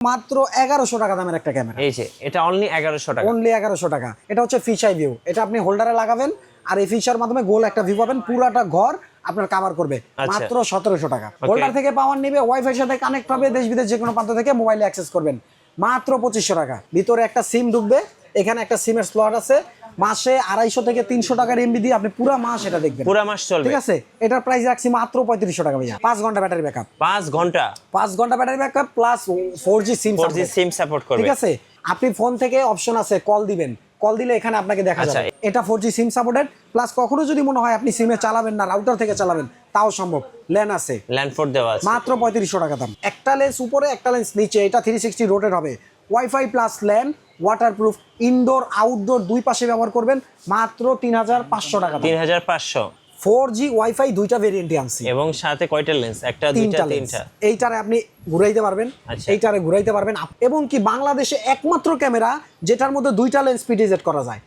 মাত্র এগারোশো টাকা দামের একটা ক্যামেরা এই যে এটা অনলি এগারোশো টাকা। অনলি এগারোশো টাকা। এটা হচ্ছে ফিশাই ভিউ এটা আপনি হোল্ডারে লাগাবেন আর এই ফিশার মাধ্যমে গোল একটা ভিউ পাবেন পুরাটা ঘর আপনার কাভার করবে। আচ্ছা। মাত্র সতেরোশো টাকা। হোল্ডার থেকে পাওয়ার নেবে ওয়াইফাই সাথে কানেক্ট হবে দেশ বিদেশ যে কোনো প্রান্ত থেকে মোবাইলে অ্যাক্সেস করবেন। মাত্র পঁচিশশো টাকা। ভিতরে একটা সিম ঢুকবে এখানে একটা সিমের স্লট আছে। মাসে আড়াইশো থেকে তিনশো টাকার এমবি দিয়ে আপনি পুরো মাস এটা দেখবেন। পুরা মাস চলবে। ঠিক আছে? এটার প্রাইস রাখছি মাত্র পঁয়ত্রিশশো টাকা ভাইয়া। পাঁচ ঘণ্টা ব্যাটারি ব্যাকআপ পাঁচ ঘণ্টা। পাঁচ ঘণ্টা battery backup plus four G SIM four G SIM support করবে। ঠিক আছে? আপনি ফোন থেকে অপশন আছে কল দিবেন। কল দিলে এখানে আপনাকে দেখা আচ্ছা। যাবে। এটা four G SIM supported plus কখনো যদি মনে হয় আপনি সিমে চালাবেন না রাউটার থেকে চালাবেন তাও সম্ভব। ল্যান আছে। ল্যান্ডফোর্ড দেওয়া আছে। মাত্র পঁয়ত্রিশশো টাকা দাম। একটা লেন্স উপরে একটা লেন্স নিচে এটা থ্রি সিক্সটি রোটেট হবে। WiFi plus LAN waterproof indoor outdoor দুই পাশে ব্যবহার করবেন মাত্র তিন হাজার পাঁচশো টাকা তিন হাজার পাঁচশো। ফোর জি ওয়াইফাই দুইটা ভেরিয়েন্টে আনছি। এবং সাথে কয়টা লেন্স একটা দুইটা তিনটা এইটারে আপনি ঘুরাইতে পারবেন আচ্ছা। এইটারে ঘুরাইতে পারবেন। এবং কি বাংলাদেশে একমাত্র ক্যামেরা যেটার মধ্যে দুইটা লেন্স পিডিজেট করা যায়।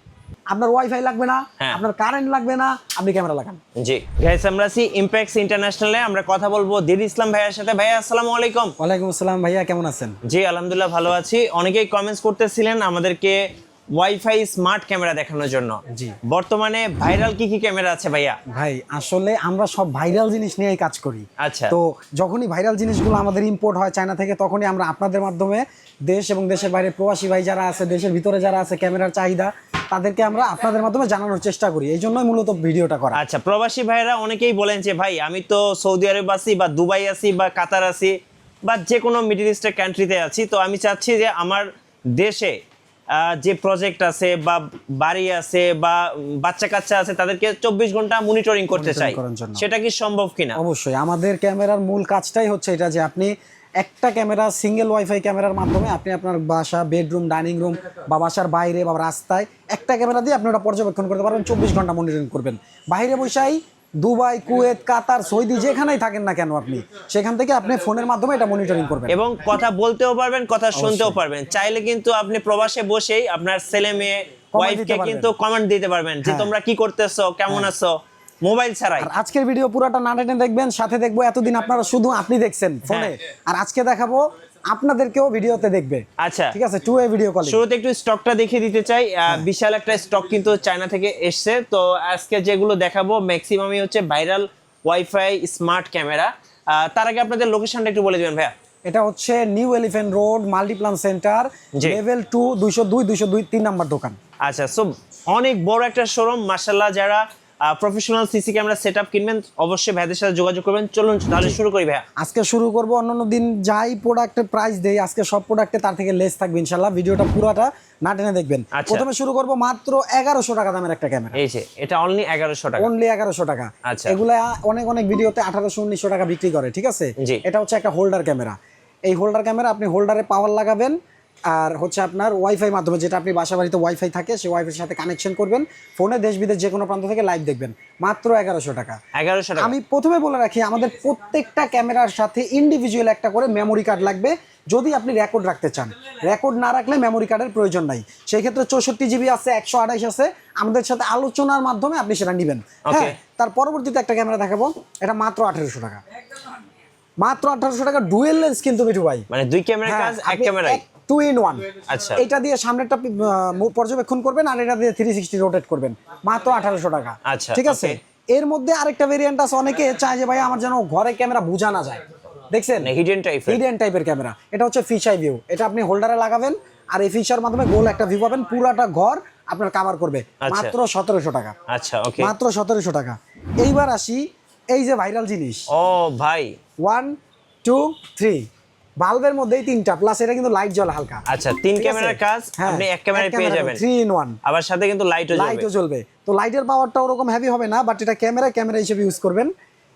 আপনার ওয়াইফাই লাগবে না হ্যাঁ। আপনার কারেন্ট লাগবে না আপনি ক্যামেরা লাগান। জি। গাইস আমরা আছি ইমপ্যাক্স ইন্টারন্যাশনালে আমরা কথা বলব দিল ইসলাম ভাইয়ের সাথে। ভাইয়া আসসালামু আলাইকুম। ওয়ালাইকুম আসসালাম ভাইয়া কেমন আছেন? জি আলহামদুলিল্লাহ ভালো আছি। অনেকেই কমেন্টস করতেছিলেন আমাদেরকে ওয়াইফাই স্মার্ট ক্যামেরা দেখানোর জন্য। জি। বর্তমানে ভাইরাল কি কি ক্যামেরা আছে ভাইয়া? ভাই আসলে আমরা সব ভাইরাল জিনিস নিয়েই কাজ করি। আচ্ছা। তো যখনই ভাইরাল জিনিসগুলো আমাদের ইম্পোর্ট হয় চায়না থেকে তখনই আমরা আপনাদের মাধ্যমে দেশ এবং দেশের বাইরে প্রবাসী ভাই যারা আছে দেশের ভিতরে যারা আছে ক্যামেরার চাহিদা তাদেরকে আমরা আপনাদের মাধ্যমে জানানোর চেষ্টা করি। এই জন্যই মূলত ভিডিওটা করা। আচ্ছা প্রবাসী ভাইরা অনেকেই বলেন যে ভাই আমি তো সৌদি আরব আছি বা দুবাই আছি বা কাতার আছি বা যে কোনো মিডল ইস্টের কান্ট্রিতে আছি তো আমি চাচ্ছি যে আমার দেশে যে প্রজেক্ট আছে বা বাড়ি আছে বা বাচ্চা কাচ্চা আছে তাদেরকে চব্বিশ ঘণ্টা মনিটরিং করতে চাই। সেটা কি সম্ভব কিনা? অবশ্যই। আমাদের ক্যামেরার মূল কাজটাই হচ্ছে এটা যে আপনি একটা ক্যামেরা সিঙ্গেল ওয়াইফাই ক্যামেরার মাধ্যমে আপনি আপনার বাসা বেডরুম ডাইনিং রুম বা বাসার বাইরে বা রাস্তায় একটা ক্যামেরা দিয়ে আপনি ওটা পর্যবেক্ষণ করতে পারবেন চব্বিশ ঘণ্টা মনিটরিং করবেন। বাইরে বসাই দুবাই কুয়েত কাতার সৌদি যেখানেই থাকেন না কেন আপনি সেখান থেকে আপনি ফোনের মাধ্যমে এটা মনিটরিং করবেন। এবং কথা বলতেও পারবেন কথা শুনতেও পারবেন। চাইলে কিন্তু আপনি প্রবাসে বসেই আপনার ছেলে মেয়ে ওয়াইফকে কিন্তু কমেন্ট দিতে পারবেন যে হ্যাঁ। তোমরা কি করতেছো? কেমন আছো? মোবাইল ছাড়াই। আজকের ভিডিও পুরোটা না টেনে দেখবেন সাথে দেখব এতদিন আপনারা শুধু আপনি দেখছেন ফোনে। আর আজকে দেখাবো আপনাদেরকেও ভিডিওতে দেখবে। আচ্ছা। ঠিক আছে টু এ ভিডিও কল শুরুতে একটু স্টকটা দেখিয়ে দিতে চাই। হ্যাঁ। বিশাল একটা স্টক কিন্তু চায়না থেকে এসছে। তো আজকে যেগুলো দেখাবো ম্যাক্সিমামই হচ্ছে ভাইরাল ওয়াইফাই স্মার্ট ক্যামেরা তার আগে আপনাদের লোকেশনটা একটু বলে দিবেন ভাইয়া। এটা হচ্ছে new Elephant Road Multiplan centre. Level two দুইশো দুই দুইশো দুই তিন নাম্বার দোকান। আচ্ছা সো অনেক বড় একটা শোরুম মার্শাল্লাহ যারা professional CC camera set up কিনবেন অবশ্যই ভাইদের সাথে যোগাযোগ করবেন। চলুন তাহলে শুরু করি ভাইয়া। আজকে শুরু করব অন্যান্য দিন যাই প্রোডাক্টের প্রাইস দেই আজকে সব প্রোডাক্টে তার থেকে লেস থাকবে ইনশাল্লাহ ভিডিওটা পুরোটা না টেনে দেখবেন। আচ্ছা। প্রথমে শুরু করব মাত্র এগারোশো টাকা দামের একটা ক্যামেরা এই যে এটা অনলি এগারোশো টাকা। অনলি এগারোশো টাকা। আচ্ছা। এগুলা অনেক অনেক ভিডিওতে আঠারোশো উনিশশো টাকা বিক্রি করে ঠিক আছে। এটা হচ্ছে একটা হোল্ডার ক্যামেরা এই হোল্ডার ক্যামেরা আপনি হোল্ডারে পাওয়ার লাগাবেন আর হচ্ছে আপনার ওয়াইফাই মাধ্যমে যেটা আপনি বাসা বাড়িতে ওয়াইফাই থাকে সেই ওয়াইফাইয়ের সাথে কানেকশন করবেন। ফোনে দেশ বিদেশ যে কোনো প্রান্ত থেকে লাইভ দেখবেন। মাত্র এগারোশো টাকা। এগারোশো টাকা। আমি প্রথমে বলে রাখি আমাদের প্রত্যেকটা ক্যামেরার সাথে ইন্ডিভিজুয়াল একটা করে মেমোরি কার্ড লাগবে। যদি আপনি রেকর্ড রাখতে চান। রেকর্ড না রাখলে মেমোরি কার্ডের প্রয়োজন নাই। সেই ক্ষেত্রে চৌষট্টি জিবি আছে একশো আঠাইশ আছে। আমাদের সাথে আলোচনার মাধ্যমে আপনি সেটা নেবেন। হ্যাঁ তার পরবর্তীতে একটা ক্যামেরা দেখাবো। এটা মাত্র আঠারোশো টাকা। মাত্র আঠারোশো টাকা ডুয়েল লেন্স কিন্তু মিঠু ভাই। মানে দুই ক্যামেরা কাজ এক ক্যামেরাই। টু ইন ওয়ান আচ্ছা। এটা দিয়ে সামনেরটা পর্যবেক্ষণ করবেন আর এটা দিয়ে থ্রি সিক্সটি রোটেট করবেন। মাত্র আঠারোশো টাকা। আচ্ছা, ঠিক আছে? এর মধ্যে আরেকটা ভেরিয়েন্ট আছে অনেকে চায় যে ভাই আমার যেন ঘরে ক্যামেরা বোঝা না যায়। দেখছেন? হিডেন টাইপের হিডেন টাইপের ক্যামেরা। এটা হচ্ছে ফিশাই ভিউ এটা আপনি হোল্ডারে লাগাবেন আর এই ফিশার মাধ্যমে গোল একটা ভিউ পাবেন। পুরাটা ঘর আপনার কাভার করবে। আচ্ছা। মাত্র সতেরোশো টাকা। আচ্ছা ওকে মাত্র সতেরোশো টাকা। এইবার আসি এই যে ভাইরাল জিনিস। ও ভাই। ওয়ান টু থ্রি বাল্বের মধ্যেই তিনটা প্লাস এটা কিন্তু লাইট জ্বলে হালকা। আচ্ছা তিন ক্যামেরার কাজ আপনি এক ক্যামেরায় পেয়ে যাবেন। থ্রি ইন ওয়ান আবার সাথে কিন্তু লাইটও জ্বলবে। লাইটও জ্বলবে। তো লাইটের পাওয়ারটা ওরকম হেভি হবে না বাট এটা ক্যামেরা ক্যামেরা হিসেবে ইউজ করবেন।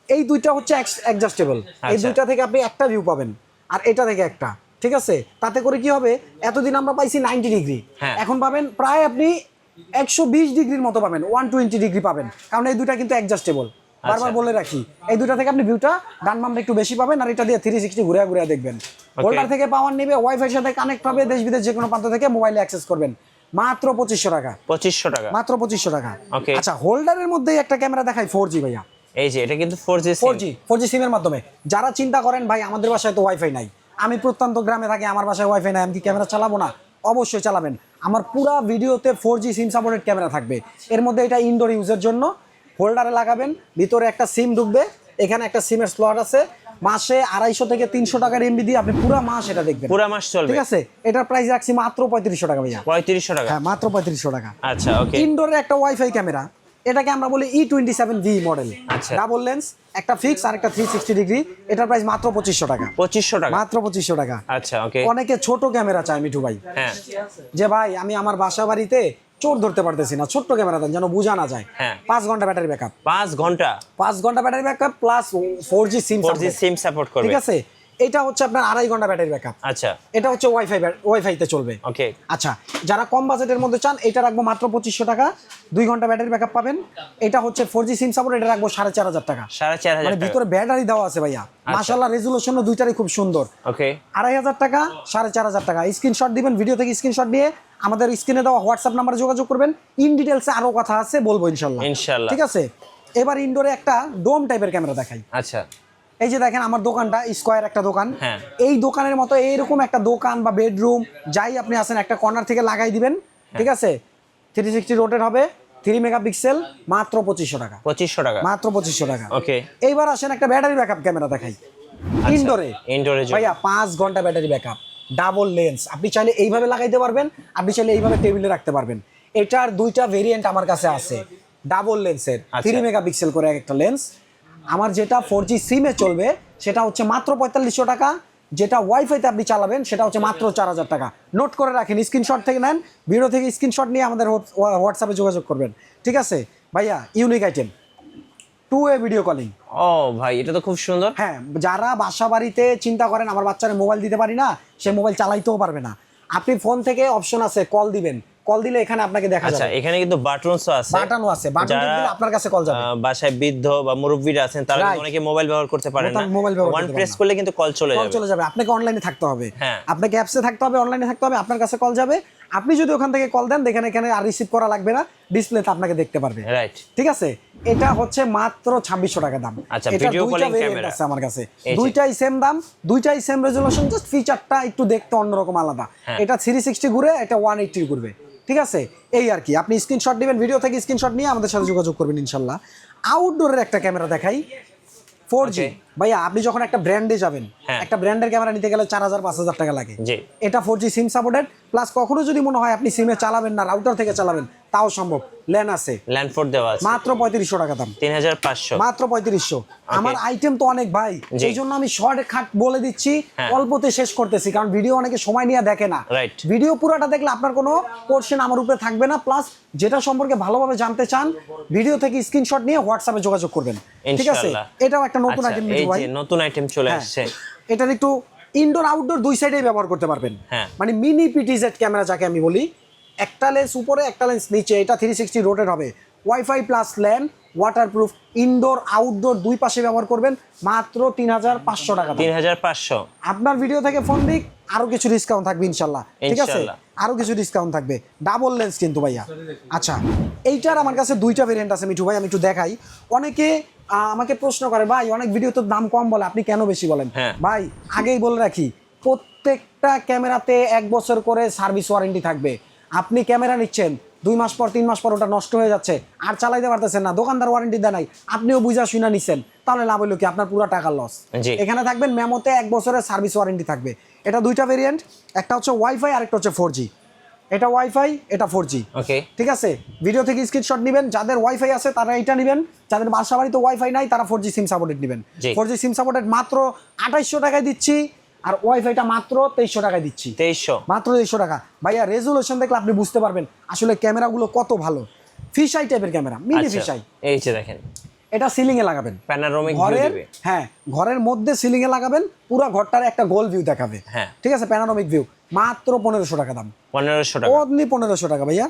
এই দুইটা হচ্ছে অ্যাডজাস্টেবল এই আচ্ছা। দুইটা থেকে আপনি একটা ভিউ পাবেন আর এটা থেকে একটা ঠিক আছে? তাতে করে কি হবে? এতদিন আমরা পাইছি নাইনটি ডিগ্রি হ্যাঁ। এখন পাবেন প্রায় আপনি একশো বিশ ডিগ্রির মতো পাবেন ওয়ান টোয়েন্টি ডিগ্রি পাবেন। কারণ এই দুইটা কিন্তু অ্যাডজাস্টেবল বারবার বলে রাখি এই দুইটা থেকে আপনি ভিউটা ডান বামটা একটু বেশি পাবেন আর এটা দিয়ে থ্রি সিক্সটি ঘুরে ঘুরে দেখবেন। হোল্ডার থেকে পাওয়ার নেবে ওয়াইফাই সাথে কানেক্ট হবে দেশ বিদেশ যে কোনো প্রান্ত থেকে মোবাইলে অ্যাক্সেস করবেন। মাত্র পঁচিশশো টাকা। পঁচিশশো টাকা। মাত্র পঁচিশশো টাকা. আচ্ছা হোল্ডারের মধ্যেই একটা ক্যামেরা দেখাই ফোর জি ভাইয়া। এই যে এটা কিন্তু four G four G four G সিমের মাধ্যমে। যারা চিন্তা করেন ভাই আমাদের বাসায় তো ওয়াইফাই নাই। আমি প্রত্যন্ত গ্রামে থাকি আমার বাসায় ওয়াইফাই নাই আমি কি ক্যামেরা চালাবো না? অবশ্যই চালাবেন। আমার পুরো ভিডিওতে four G SIM supported camera থাকবে। এর মধ্যে এটা ইনডোর ইউজের জন্য হোল্ডারে লাগাবেন ভিতরে একটা সিম ঢুকবে এখানে একটা সিমের স্লট আছে। মাসে আড়াইশো থেকে তিনশো টাকার এমবি দিয়ে আপনি পুরো মাস এটা দেখবেন। পুরা মাস চলবে। ঠিক আছে? এটার প্রাইস রাখছি মাত্র পঁয়ত্রিশশো টাকা ভাইয়া। পঁয়ত্রিশশো টাকা। হ্যাঁ মাত্র পঁয়ত্রিশশো টাকা। আচ্ছা ওকে। ইনডোরের একটা ওয়াইফাই ক্যামেরা এটাকে আমরা বলি E twenty seven V model. Double lens একটা ফিক্স আর একটা থ্রি সিক্সটি ডিগ্রি এটার প্রাইস মাত্র পঁচিশশো টাকা। পঁচিশশো টাকা। মাত্র পঁচিশশো টাকা। আচ্ছা ওকে। অনেকে ছোট ক্যামেরা চায় মিঠু ভাই। হ্যাঁ। যে ভাই আমি আমার বাসা বাড়িতে চোর ধরতে পারতেছি না ছোট্ট ক্যামেরা দেন যেন বোঝা না যায়। হ্যাঁ। পাঁচ ঘণ্টা ব্যাটারি ব্যাকআপ পাঁচ ঘণ্টা। পাঁচ ঘণ্টা battery backup plus four G SIM four G SIM support করবে। ঠিক আছে? এটা হচ্ছে আপনার আড়াই ঘণ্টা ব্যাটারি ব্যাকআপ আচ্ছা। এটা হচ্ছে ওয়াইফাই ওয়াইফাইতে চলবে। ওকে আচ্ছা যারা কম বাজেটের মধ্যে চান এটা রাখব মাত্র পঁচিশশো টাকা। দুই ঘণ্টা ব্যাটারি ব্যাকআপ পাবেন। এটা হচ্ছে ফোর জি সিম সাপোর্ট এটা রাখব সাড়ে চার হাজার টাকা। সাড়ে চার হাজার মানে ভিতরে ব্যাটারি দেওয়া আছে ভাইয়া। মাসাল্লাহ রেজুলেশনও দুইটারই খুব সুন্দর। ওকে আড়াই হাজার টাকা সাড়ে চার হাজার টাকা। স্ক্রিনশট দিবেন ভিডিও থেকে স্ক্রিনশট নিয়ে আমাদের স্ক্রিনে দেওয়া হোয়াটসঅ্যাপ নাম্বারে যোগাযোগ করবেন। ইন ডিটেলসে আরও কথা আছে বলব ইনশাল্লাহ। ইনশাল্লাহ। ঠিক আছে? এবার ইনডোরে একটা ডোম টাইপের ক্যামেরা দেখাই। আচ্ছা। এই যে দেখেন আমার দোকানটা স্কোয়ার একটা দোকান। হ্যাঁ। এই দোকানের মতো এইরকম একটা দোকান বা বেডরুম যাই আপনি আসেন একটা কর্নার থেকে লাগাই দিবেন। ঠিক আছে? থ্রি সিক্সটি রোটের হবে থ্রি মেগাপিক্সেল মাত্র পঁচিশশো টাকা। পঁচিশশো টাকা। মাত্র পঁচিশশো টাকা। ওকে। এইবার আসেন একটা ব্যাটারি ব্যাকআপ ক্যামেরা দেখাই। ইনডোরে ইনডোরে ভাইয়া পাঁচ ঘণ্টা ব্যাটারি ব্যাকআপ ডাবল লেন্স। আপনি চাইলে এইভাবে লাগাইতে পারবেন আপনি চাইলে এইভাবে টেবিলে রাখতে পারবেন। এটার দুইটা ভেরিয়েন্ট আমার কাছে আছে ডাবল লেন্সের আচ্ছা। থ্রি মেগাপিক্সেল করে একটা লেন্স আমার যেটা ফোর জি সিমে চলবে সেটা হচ্ছে মাত্র পঁয়তাল্লিশশো টাকা। যেটা ওয়াইফাইতে আপনি চালাবেন সেটা হচ্ছে মাত্র চার হাজার টাকা। নোট করে রাখেন স্ক্রিনশট থেকে নেন ভিডিও থেকে স্ক্রিনশট নিয়ে আমাদের হোয়াটসঅ্যাপে যোগাযোগ করবেন। ঠিক আছে? ভাইয়া unique item two way video calling ও ভাই এটা তো খুব সুন্দর। হ্যাঁ যারা বাসা বাড়িতে চিন্তা করেন আমার বাচ্চারা মোবাইল দিতে পারি না সে মোবাইল চালাইতেও পারবে না। আপনি ফোন থেকে অপশন আছে কল দিবেন। কল দিলে এখানে আপনাকে দেখা আচ্ছা যাবে। এখানে কিন্তু বাটনসও আছে। বাটনও আছে। বাটন দিলে আপনার কাছে কল যাবে। বাসায় বৃদ্ধ বা মুরব্বীরা আছেন তারা অনেকে মোবাইল ব্যবহার করতে পারেন না। মোবাইল ব্যবহার ওয়ান প্রেস করলে কিন্তু কল চলে কল যাবে। চলে যাবে। আপনাকে অনলাইনে থাকতে হবে। হ্যাঁ। আপনাকে অ্যাপসে থাকতে হবে অনলাইনে থাকতে হবে আপনার কাছে কল যাবে। আপনি যদি ওখান থেকে কল দেন দেখেন এখানে আর রিসিভ করা লাগবে না ডিসপ্লেতে আপনাকে দেখতে পারবে। রাইট ঠিক আছে? এটা হচ্ছে মাত্র ছাব্বিশশো টাকা দাম। আচ্ছা, calling variant camera। আছে আমার কাছে। দুইটাই সেম দাম দুইটাই সেম রেজুলেশন জাস্ট ফিচারটা একটু দেখতে অন্যরকম আলাদা। হ্যাঁ। এটা থ্রি সিক্সটি ঘুরে এটা ওয়ান এইটটি ঘুরবে। ঠিক আছে? এই আর কি। আপনি স্ক্রিনশট নেবেন ভিডিও থেকে স্ক্রিনশট নিয়ে আমাদের সাথে যোগাযোগ করবেন ইনশাল্লাহ। আউটডোরের একটা ক্যামেরা দেখাই। ফোর জি ভাইয়া আপনি যখন একটা ব্র্যান্ডে যাবেন হ্যাঁ। একটা ব্র্যান্ডের ক্যামেরা নিতে গেলে চার হাজার পাঁচ হাজার টাকা লাগে। এটা four G SIM supported plus কখনো যদি মনে হয় আপনি সিমে চালাবেন না রাউটার থেকে চালাবেন তাও সম্ভব। ল্যান আছে। ল্যান্ডফোর্ড দেওয়া আছে। মাত্র পঁয়ত্রিশশো টাকা দাম। তিন হাজার পাঁচশো। মাত্র পঁয়ত্রিশশো। আমার আইটেম তো অনেক ভাই। এই জন্য আমি শর্ট খাট বলে দিচ্ছি। হ্যাঁ। অল্পতে শেষ করতেছি কারণ ভিডিও অনেকে সময় নিয়ে দেখে না। Right. ভিডিও পুরোটা দেখলে আপনার কোনো পোর্শন আমার উপরে থাকবে না। প্লাস যেটা সম্পর্কে ভালোভাবে জানতে চান ভিডিও থেকে স্ক্রিনশট নিয়ে হোয়াটসঅ্যাপে যোগাযোগ করবেন। ঠিক আছে? এটাও একটা নতুন আচ্ছা, আইটেম এই ভাই যে নতুন আইটেম চলে হ্যাঁ। আসছে। এটার একটু ইনডোর আউটডোর দুই সাইডেই ব্যবহার করতে পারবেন। হ্যাঁ। মানে মিনি পিটিজেড ক্যামেরা যাকে আমি বলি একটা লেন্স উপরে একটা লেন্স নিচে এটা থ্রি সিক্সটি রোটেট হবে। WiFi plus LAN waterproof indoor outdoor দুই পাশে ব্যবহার করবেন মাত্র তিন হাজার পাঁচশো টাকা তিন হাজার পাঁচশো। আপনার ভিডিও থেকে ফোন দিক আরও কিছু ডিসকাউন্ট থাকবে ইনশাল্লাহ ঠিক আছে? ইনশাল্লাহ। আরও কিছু ডিসকাউন্ট থাকবে। ডাবল লেন্স কিন্তু ভাইয়া। আচ্ছা এইটার আমার কাছে দুইটা ভেরিয়েন্ট আছে মিঠু ভাই আমি একটু দেখাই। অনেকে আহ, আমাকে প্রশ্ন করে ভাই অনেক ভিডিও তো দাম কম বলে আপনি কেন বেশি বলেন? হ্যাঁ। ভাই আগেই বলে রাখি প্রত্যেকটা ক্যামেরাতে এক বছর করে সার্ভিস ওয়ারেন্টি থাকবে। আপনি ক্যামেরা নিচ্ছেন দুই মাস পর তিন মাস পর ওটা নষ্ট হয়ে যাচ্ছে আর চালাইতে পারতেছেন না দোকানদার ওয়ারেন্টি দেয় নাই আপনিও বুঝা শুনা নিচ্ছেন তাহলে লাভ হইল কি? আপনার পুরো টাকার লস এখানে থাকবেন মেমোতে এক বছরের সার্ভিস ওয়ারেন্টি থাকবে। এটা দুইটা ভেরিয়েন্ট একটা হচ্ছে ওয়াইফাই আর একটা হচ্ছে ফোর জি এটা ওয়াইফাই এটা ফোর জি ওকে। ঠিক আছে? ভিডিও থেকে স্ক্রিনশট নেবেন যাদের ওয়াইফাই আছে তারা এটা নেবেন যাদের বাসা বাড়িতে ওয়াইফাই নাই তারা ফোর জি সিম সাপোর্টেড নেবেন। ফোর জি সিম সাপোর্টেড মাত্র আঠাইশশো টাকায় দিচ্ছি আর ওয়াইফাইটা মাত্র তেইশশো টাকায় দিচ্ছি। তেইশশো। মাত্র তেইশশো টাকা। ভাইয়া রেজুলেশন দেখলে আপনি বুঝতে পারবেন আসলে ক্যামেরাগুলো কত ভালো। ফিশাই টাইপের ক্যামেরা মিনি আচ্ছা ফিশাই এই যে দেখেন। এটা সিলিং এ লাগাবেন। প্যানারোমিক ঘরের হ্যাঁ ঘরের মধ্যে সিলিং এ লাগাবেন পুরো ঘরটার একটা গোল ভিউ দেখাবে। হ্যাঁ। ঠিক আছে প্যানারোমিক ভিউ মাত্র পনেরোশো টাকা দাম। পনেরোশো টাকা। অনলি পনেরোশো টাকা ভাইয়া।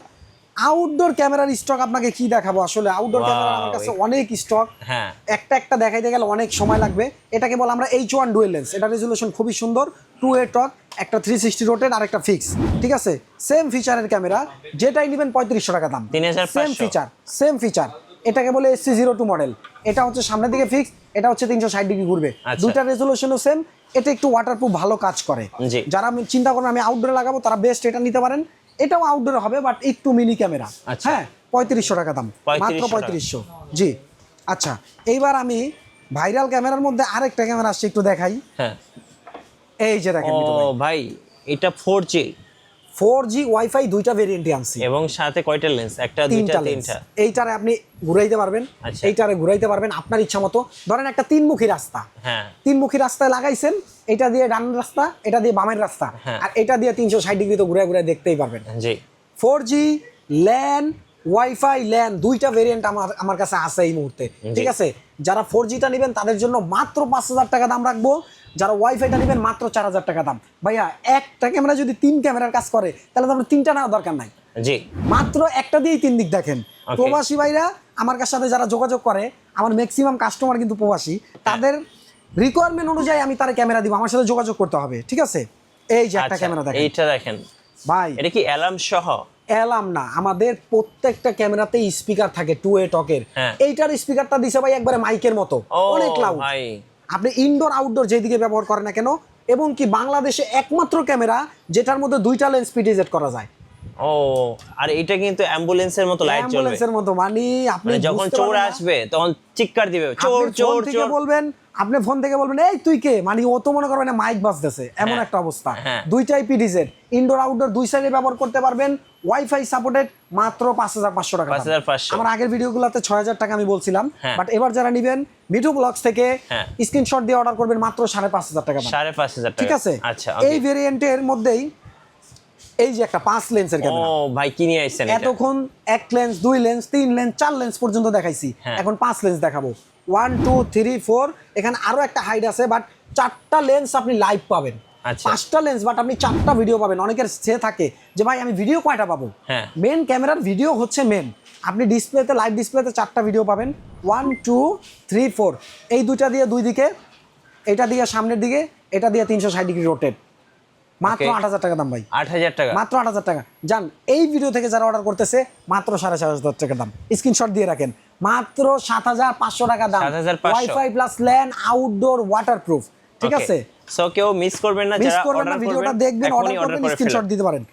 আউটডোর ক্যামেরার স্টক আপনাকে কি দেখাবো? আসলে আউটডোর ক্যামেরা আমার কাছে অনেক স্টক হ্যাঁ। একটা একটা দেখাইতে গেলে অনেক সময় লাগবে। এটাকে বলে আমরা এইচ ওয়ান ডুয়েল লেন্স এটা রেজুলেশন খুবই সুন্দর। টু এ টক একটা থ্রি সিক্সটি রোটেড আর একটা ফিক্স ঠিক আছে? সেম ফিচারের ক্যামেরা যেটাই নেবেন পঁয়ত্রিশশো টাকা দাম। 3500 সেম ফিচার সেম ফিচার এটাকে বলে এসসি জিরো টু মডেল এটা হচ্ছে সামনের দিকে ফিক্স এটা হচ্ছে তিনশো ষাট ডিগ্রি ঘুরবে। আচ্ছা। দুইটা রেজলিউশনও সেম এটা একটু ওয়াটারপ্রুফ ভালো কাজ করে। যারা চিন্তা করেন আমি আউটডোরে লাগাবো তারা বেস্ট এটা নিতে পারেন। এটাও আউটডোর হবে বাট একটু মিনি ক্যামেরা আচ্ছা। হ্যাঁ পঁয়ত্রিশশো টাকা দাম। 3500 মাত্র পঁয়ত্রিশশো জি। আচ্ছা এইবার আমি ভাইরাল ক্যামেরার মধ্যে আরেকটা ক্যামেরা আসছে একটু দেখাই। হ্যাঁ। এই যে দেখেন ও ভাই। এটা four G four G WiFi দুইটা ভেরিয়েন্টে আনছি। এবং সাথে কয়টা লেন্স একটা দুইটা তিনটা তিনটা। এইটারে আপনি ঘুরাইতে পারবেন আচ্ছা। এইটারে ঘুরাইতে পারবেন আপনার ইচ্ছা মতো। ধরেন একটা তিনমুখী রাস্তা। হ্যাঁ। তিনমুখী রাস্তায় লাগাইছেন এটা দিয়ে ডান রাস্তা এটা দিয়ে বামের রাস্তা। হ্যাঁ। আর এটা দিয়ে তিনশো ষাট ডিগ্রি তো ঘুরে ঘুরে দেখতেই পারবেন। জি। Four G LAN WiFi LAN দুইটা ভেরিয়েন্ট আমার আমার কাছে আছে এই মুহূর্তে। ঠিক আছে? যারা ফোর জিটা নেবেন তাদের জন্য মাত্র পাঁচ হাজার টাকা দাম রাখব। যারা ওয়াইফাইটা নেবেন মাত্র চার হাজার টাকা দাম। ভাইয়া একটা ক্যামেরা যদি তিন ক্যামেরার কাজ করে তাহলে তো আপনার তিনটা নেওয়ার দরকার নাই। জি। মাত্র একটা দিয়েই তিন দিক দেখেন। প্রবাসী ভাইরা আমার কাছে সাথে যারা যোগাযোগ করে আমার ম্যাক্সিমাম কাস্টমার কিন্তু প্রবাসী তাদের রিকোয়ারমেন্ট অনুযায়ী আমি তার ক্যামেরা দিব আমার সাথে যোগাযোগ করতে হবে ঠিক আছে? এই যে একটা আচ্ছা ক্যামেরা দেখেন। এইটা দেখেন। ভাই। এটা কি অ্যালার্ম সহ? এলাম না আমাদের প্রত্যেকটা ক্যামেরাতেই স্পিকার থাকে টু এ টকের। এইটার স্পিকারটা দিছে ভাই একবারে মাইকের মতো। অনেক লাউড ভাই। আপনি ইনডোর আউটডোর যেদিকে ব্যবহার করেন না কেন এবং কি বাংলাদেশে একমাত্র ক্যামেরা যেটার মধ্যে দুইটা লেন্স পিটিজেট করা যায়। ও আর এটা কিন্তু অ্যাম্বুলেন্সের মতো লাইট জ্বলবে। অ্যাম্বুলেন্সের মতো মানে আপনি মানে যখন চোর আসবে তখন চিৎকার দিবে চোর চোর চোর। বলবেন আপনি ফোন থেকে বলবেন এই তুই কে? মানে ও তো মনে করবেন মাইক বাজতেছে। এমন হ্যাঁ, একটা অবস্থা। হ্যাঁ। দুইটাই পিডিজেড ইনডোর আউটডোর দুই সাইডে ব্যবহার করতে পারবেন। ওয়াইফাই সাপোর্টেড মাত্র পাঁচ হাজার পাঁচশো টাকা দাম। 5,500 আমার আগের ভিডিওগুলোতে ছয় হাজার টাকা আমি বলছিলাম হ্যাঁ। বাট এবার যারা নিবেন মিঠু ব্লগস থেকে হ্যাঁ। স্ক্রিনশট দিয়ে অর্ডার করবেন মাত্র সাড়ে পাঁচ হাজার টাকা সাড়ে পাঁচ হাজার ঠিক আছে আচ্ছা এই ভেরিয়েন্টের মধ্যেই এই যে একটা পাঁচ লেন্সের ক্যামেরা ও ভাই কি নিয়ে আইছেন এতক্ষণ এক লেন্স দুই লেন্স তিন লেন্স চার লেন্স পর্যন্ত দেখাইছি হ্যাঁ। এখন পাঁচ লেন্স দেখাবো ওয়ান টু থ্রি ফোর এখানে আরও একটা হাইট আছে বাট চারটা লেন্স আপনি লাইভ পাবেন। পাঁচটা লেন্স বাট আপনি চারটা ভিডিও পাবেন। অনেকের সে থাকে যে ভাই আমি ভিডিও কয়টা পাবো। মেন ক্যামেরার ভিডিও হচ্ছে মেন আপনি ডিসপ্লেতে লাইভ ডিসপ্লেতে চারটা ভিডিও পাবেন। ওয়ান টু থ্রি ফোর এই দুইটা দিয়ে দুই দিকে এটা দিয়ে সামনের দিকে এটা দিয়ে তিনশো ষাট ডিগ্রি রোটেট মাত্র আট হাজার টাকা দাম ভাই। আট হাজার টাকা। মাত্র আট হাজার টাকা। যান এই ভিডিও থেকে যারা অর্ডার করতেছে মাত্র সাড়ে চার হাজার টাকা দাম। স্ক্রিনশট দিয়ে রাখেন। মাত্র সাত হাজার পাঁচশো টাকা দাম। 7,500 WiFi plus LAN outdoor waterproof ঠিক আছে? সো কেউ মিস করবেন না যারা করবেন অর্ডার ভিডিওটা দেখবেন অর্ডার করবেন স্ক্রিনশট দিতে পারেন।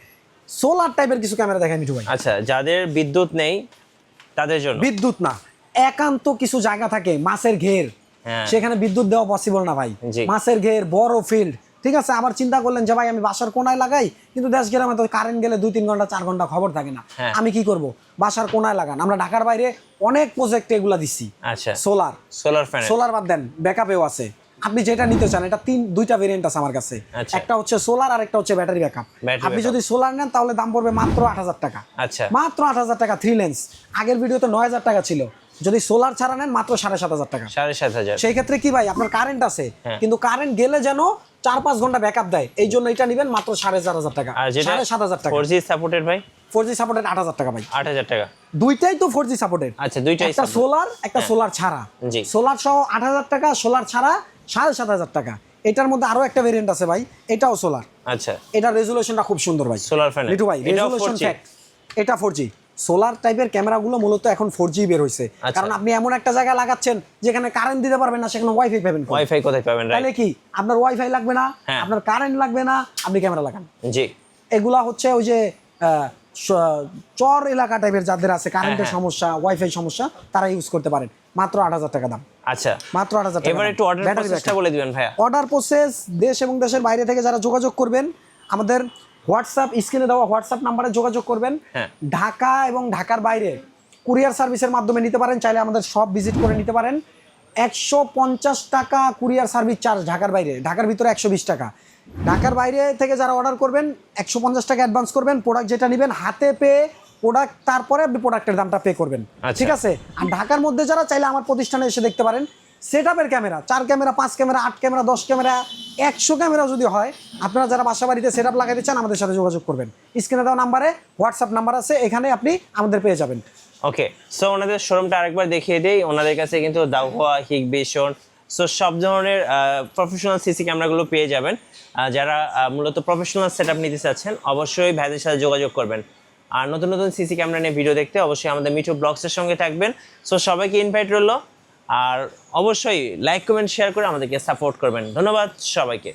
সোলার টাইপের কিছু ক্যামেরা দেখায় মিঠু ভাই। আচ্ছা যাদের বিদ্যুৎ নেই তাদের জন্য। বিদ্যুৎ না একান্ত কিছু জায়গা থাকে মাছের ঘের। হ্যাঁ। সেখানে বিদ্যুৎ দেওয়া পসিবল না ভাই। মাছের ঘের বড় ফিল্ড ঠিক আছে আবার চিন্তা করলেন যে ভাই আমি বাসার কোনায় লাগাই কিন্তু দেশ গ্রামে তো কারেন্ট গেলে দুই তিন ঘণ্টা চার ঘণ্টা খবর থাকে না। হ্যাঁ। আমি কি করব? বাসার কোনায় লাগান। আমরা ঢাকার বাইরে অনেক প্রজেক্ট এগুলা দিচ্ছি আচ্ছা। সোলার সোলার প্যানেল সোলার বাদ দেন ব্যাকআপেও আছে। আপনি যেটা নিতে চান এটা তিন দুইটা ভেরিয়েন্ট আছে আমার কাছে। আচ্ছা। একটা হচ্ছে সোলার আর একটা হচ্ছে ব্যাটারি ব্যাকআপ আপনি যদি সোলার নেন তাহলে দাম পড়বে মাত্র আট হাজার টাকা। আচ্ছা। মাত্র আট হাজার টাকা থ্রি লেন্স আগের ভিডিওতে নয় হাজার টাকা ছিল। যদি সোলার ছাড়া নেন মাত্র সাড়ে সাত হাজার টাকা। সাড়ে সাত হাজার। সেই ক্ষেত্রে কি ভাই আপনার কারেন্ট আছে। হ্যাঁ। কিন্তু কারেন্ট গেলে যেন চার পাঁচ ঘণ্টা ব্যাকআপ দেয়। এই জন্য এটা নেবেন মাত্র সাড়ে চার হাজার টাকা। সাড়ে সাত হাজার টাকা। ফোর জি সাপোর্টেড ভাই? ফোর জি সাপোর্টেড আট হাজার টাকা ভাই। আট হাজার টাকা। দুইটাই তো ফোর জি সাপোর্টেড আচ্ছা দুইটাই একটা সোলার একটা সোলার ছাড়া। জি। সোলার সহ আট হাজার টাকা সোলার ছাড়া সাড়ে সাত হাজার টাকা। এটার মধ্যে আরও একটা ভেরিয়েন্ট আছে ভাই এটাও সোলার আচ্ছা। এটা রেজুলেশনটা খুব সুন্দর ভাই। Solar panel। লিটু ভাই রেজুলেশন 4G? ফ্যাক্ট এটা ফোর জি সোলার টাইপের ক্যামেরাগুলো মূলত এখন ফোর জি বের হয়েছে আচ্ছা। কারণ আপনি এমন একটা জায়গায় লাগাচ্ছেন যেখানে কারেন্ট দিতে পারবেন না সেখানে ওয়াইফাই পাবেন ওয়াইফাই কোথায় পাবেন তাহলে কি? আপনার ওয়াইফাই লাগবে না হ্যাঁ। আপনার কারেন্ট লাগবে না আপনি ক্যামেরা লাগান। জি। এগুলা হচ্ছে ওই যে আহ, চর এলাকা টাইপের যাদের আছে কারেন্টের হ্যাঁ। সমস্যা ওয়াইফাই সমস্যা তারা ইউজ করতে পারেন। মাত্র আট হাজার টাকা দাম। আচ্ছা। মাত্র আট হাজার টাকা এবার একটু অর্ডার প্রসেসটা বলে দিবেন ভাইয়া। অর্ডার প্রসেস দেশ এবং দেশের বাইরে থেকে যারা যোগাযোগ করবেন আমাদের হোয়াটসঅ্যাপ স্ক্রিনে দেওয়া হোয়াটসঅ্যাপ নাম্বারে যোগাযোগ করবেন। হ্যাঁ। ঢাকা এবং ঢাকার বাইরে কুরিয়ার সার্ভিসের মাধ্যমে নিতে পারেন চাইলে আমাদের সব ভিজিট করে নিতে পারেন। একশো পঞ্চাশ টাকা কুরিয়ার সার্ভিস চার্জ ঢাকার বাইরে। ঢাকার ভিতরে একশো বিশ টাকা। ঢাকার বাইরে থেকে যারা অর্ডার করবেন একশো পঞ্চাশ টাকা অ্যাডভান্স করবেন প্রোডাক্ট যেটা নেবেন হাতে পেয়ে প্রোডাক্ট তারপরে আপনি প্রোডাক্টের দামটা পে করবেন। আচ্ছা। ঠিক আছে? আর ঢাকার মধ্যে যারা চাইলে আমার প্রতিষ্ঠানে এসে দেখতে পারেন সেট আপের ক্যামেরা চার ক্যামেরা পাঁচ ক্যামেরা আট ক্যামেরা দশ ক্যামেরা একশো ক্যামেরা যদি হয় আপনারা যারা বাসা বাড়িতে সেট আপ লাগাইতে চান আমাদের সাথে যোগাযোগ করবেন। স্ক্রিনে দেওয়া নাম্বারে হোয়াটসঅ্যাপ নাম্বার আছে এখানে আপনি আমাদের পেয়ে যাবেন। ওকে সো ওনাদের শোরুমটা আরেকবার দেখিয়ে দেই। ওনাদের কাছে কিন্তু দাওয়া হিগবেশন সো সব ধরনের প্রফেশনাল সিসি ক্যামেরাগুলো পেয়ে যাবেন। যারা মূলত প্রফেশনাল সেট আপ নিতে চাচ্ছেন অবশ্যই ভাইদের সাথে যোগাযোগ করবেন। আর নতুন নতুন সিসি ক্যামেরা নিয়ে ভিডিও দেখতে অবশ্যই আমাদের মিঠু ব্লগসের সঙ্গে থাকবেন। সো সবাইকে ইনভাইট রইল। আর অবশ্যই লাইক কমেন্ট শেয়ার করে আমাদেরকে সাপোর্ট করবেন। ধন্যবাদ সবাইকে।